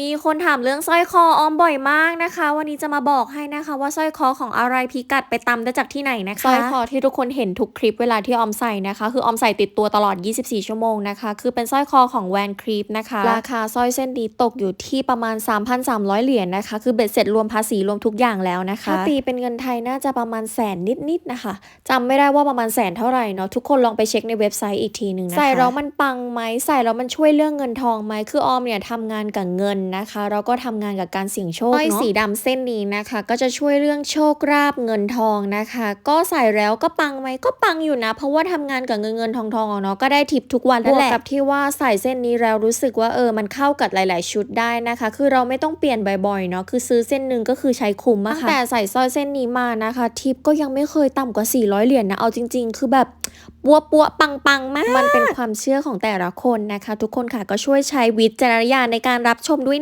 มีคนถามเรื่องสร้อยคอออมบ่อยมากนะคะ วันนี้จะมาบอกให้นะคะ ว่าสร้อยคอของอะไรพิกัดไปตำได้จากที่ไหนนะคะสร้อยคอที่ทุกคนเห็นทุกคลิปเวลาที่ออมใส่นะคะ คือออมใส่ติดตัวตลอด 24 ชั่วโมงนะคะ คือเป็นสร้อยคอของแวนครีปนะคะราคาสร้อยเส้นนี้ตกอยู่ที่ประมาณ 3,300 เหรียญนะคะ คือเบ็ดเสร็จรวมภาษีรวมทุกอย่างแล้วนะคะถ้าตีเป็นเงินไทยน่าจะประมาณแสนนิดๆนะคะจำไม่ได้ว่าประมาณแสนเท่าไหร่เนาะทุกคนลองไปเช็คในเว็บไซต์อีกทีหนึ่งนะคะใส่แล้วมันปังไหมใส่แล้วมันช่วยเรื่องเงินทองไหมคือออมเนี่ยทำงานกับเงินนะคะแล้วก็ทำงานกับการเสี่ยงโชคเนาะสร้อยสีดำเส้นนี้นะคะ ก็จะช่วยเรื่องโชคราบเงินทองนะคะ ก็ใส่แล้วก็ปังไหมก็ปังอยู่นะ เพราะว่าทำงานกับเงินเงินทองทองอะเนาะก็ได้ทิปทุกวันนั่นแหละกับที่ว่าใส่เส้นนี้แล้วรู้สึกว่าเออมันเข้ากับหลาย ๆ ชุดได้นะคะ คือเราไม่ต้องเปลี่ยนบ่อยๆเนาะคือซื้อเส้นหนึ่งก็คือใช้คุ้มอะค่ะตั้งแต่ใส่สร้อยเส้นนี้มานะคะ ทิปก็ยังไม่เคยต่ำกว่า 400 เหรียญนะเอาจริง ๆ คือแบบปัวปัวปังปังมาก มันเป็นความเชื่อของแต่ละคนนะคะ ทุกคนค่ะก็ช่วยใช้วิจารณญาณในการรับชมด้วยนะ